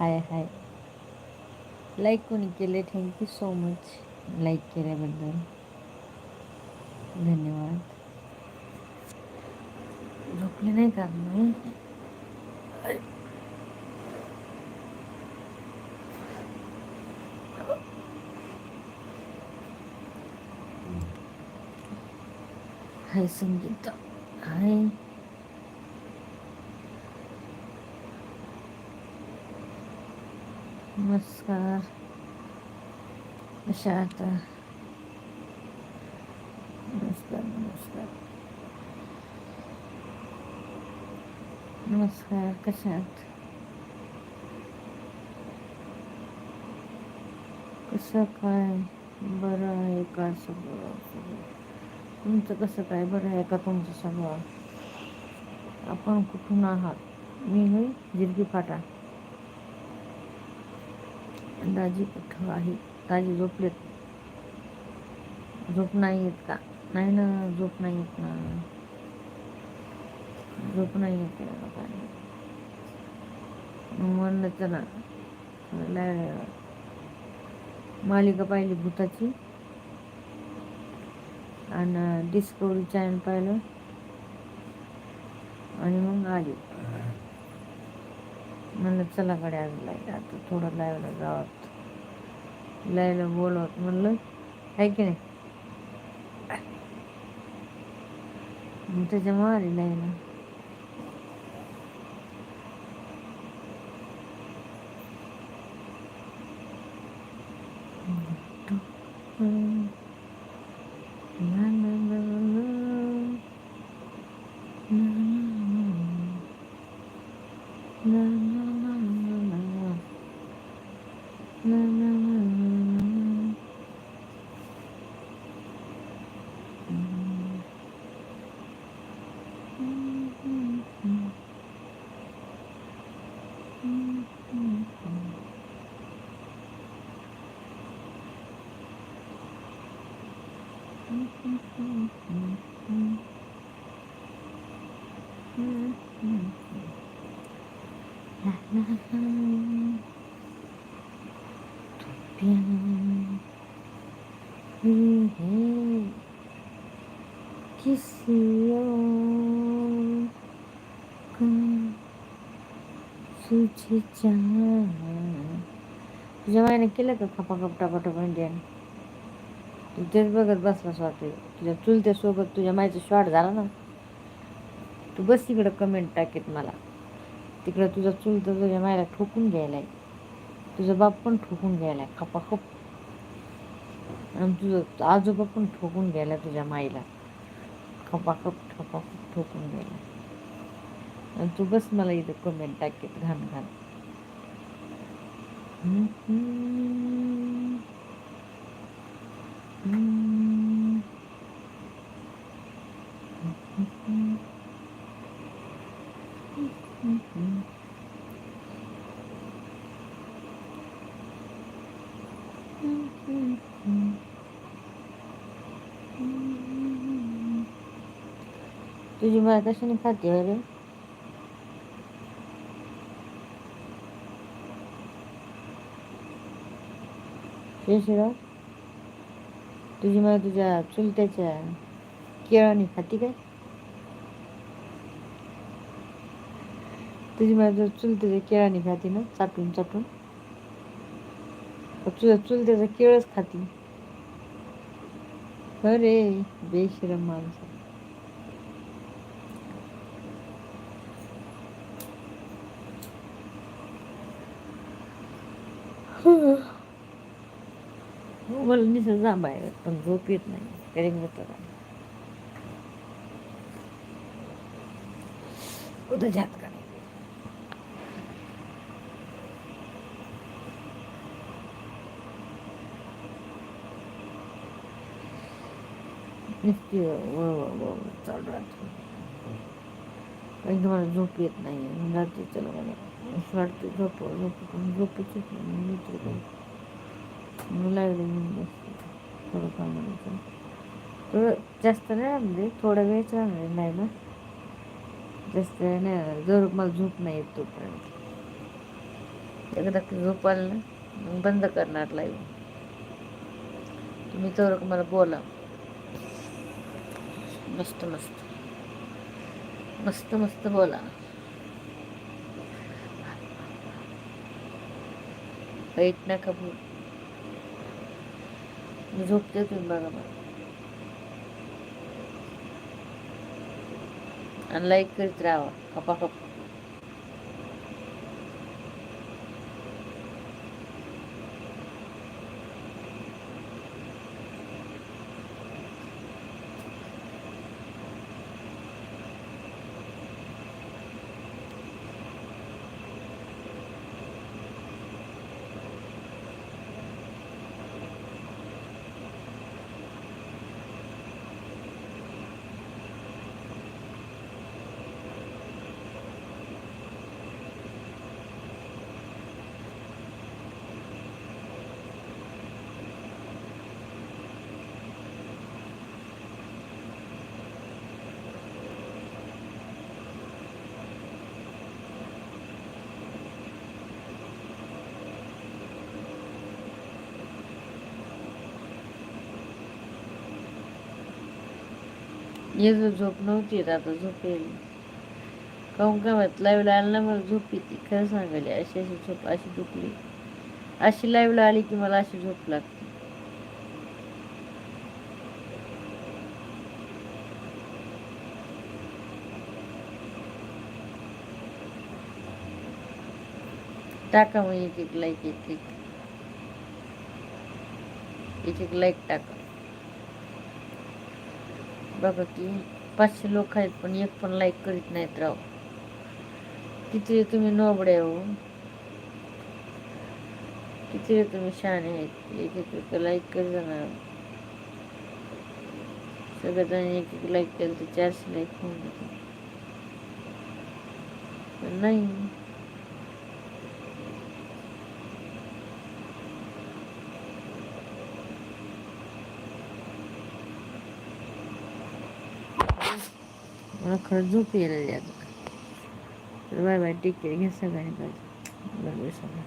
हाय हाय. Like कोणी केले thank you so much like केल्याबद्दल. धन्यवाद. झोपले नाही का मी? हाय संगीता. हाय. नमस्कार. कशा आता नमस्कार नमस्कार. नमस्कार कशा आहात कसं काय बरं आहे का सगळं? तुमचं कसं काय बरं आहे का तुमचं सगळं? आपण कुठून आहात? मी होई जिरगी फाटा. दाजी कुठं आहे? दाजी झोपलेत. झोप नाही येत का? नाही ना झोप नाही येत ना. झोप नाही येत म्हणलं चला मालिका पाहिली भूताची. आणि डिस्कवरी चॅनल पाहिलं. आणि मग आली. म्हणलं चला कडे आज आता थोडं लाईव्हला जावत लाईव्हला बोलवत म्हणलं आहे की नाही? मग त्याच्यामुळे आली लाईव्हला हम्म. किसी और का तुझे तुझ्या केलं का खपा खपटा पटा म्हणजे तू तेच बघत बसलास वाटते तुझ्या चुलत्यासोबत तुझ्या मायचा शॉट झाला ना. तू बस इकडं कमेंट टाकीत मला. तिकडं तुझा चुलता तुझ्या मायला ठोकून घ्यायलाय तुझा बाप पण ठोकून घ्यायलाय खपाखप. आणि तुझं आजोबा पण ठोकून घ्यायला तुझ्या माईला खपाखप खपाखप ठोकून घ्यायला आणि तू बस मला इथं कमेंट टाकीत घाण घाण. तुझी माय कशाने खाते अरे शिवशिराव तुझी माय तुझ्या चुलत्याच्या केळाने खाती काय तुझी माय तुझ्या चुलत्याच्या केळाने खाती ना चाटून चाटून का तुझ्या चुलत्याचा केळच खाती अरे बेशिरम माणसं मला निसं जांब आहे पण झोप येत नाही. कधी होतं उद्या जात का? नुसती चालू राहते. काही तुम्हाला झोप येत नाही. आहे रात्री चला मला असं वाटतं झोप झोप पण झोपच मित्र काही येऊन बसते थोडं कामाचं थोडं जास्त नाही राहणार थोडा वेळच राहणार नाही ना जास्त वेळ नाही राहणार जर मला झोप नाही येत तोपर्यंत एकदा झोप आली ना बंद करणार लाईव्ह तुम्ही तर मला बोला मस्त मस्त मस्त मस्त बोला वाईट नका बोल झोपते तुम्ही बघा मला आणि लाईक करीत राहा कपा हे जर झोप नव्हती येत आता झोप येईल काहून काय माहीत लाईव्हला आलं ना मला झोप येते खरं सांगायला अशी अशी झोप अशी दुखली अशी लाईव्हला आली की मला अशी झोप लागते टाका मग एक एक लाईक एक एक एक एक लाईक टाका बघा की पाचशे लोक आहेत पण एक पण लाईक करीत नाहीत राव. किती तुम्ही नोबडे हो? किती तुम्ही शहाणे आहेत? एक एक लाईक करी जाणार सगळेजण एक एक लाईक केलं तर चारशे लाईक होऊन जाते पण नाही. मला खरंच झोप यायला आता बाय बाय टेक केअर घ्या सगळ्यांनी. काळजी. बरोबर सगळं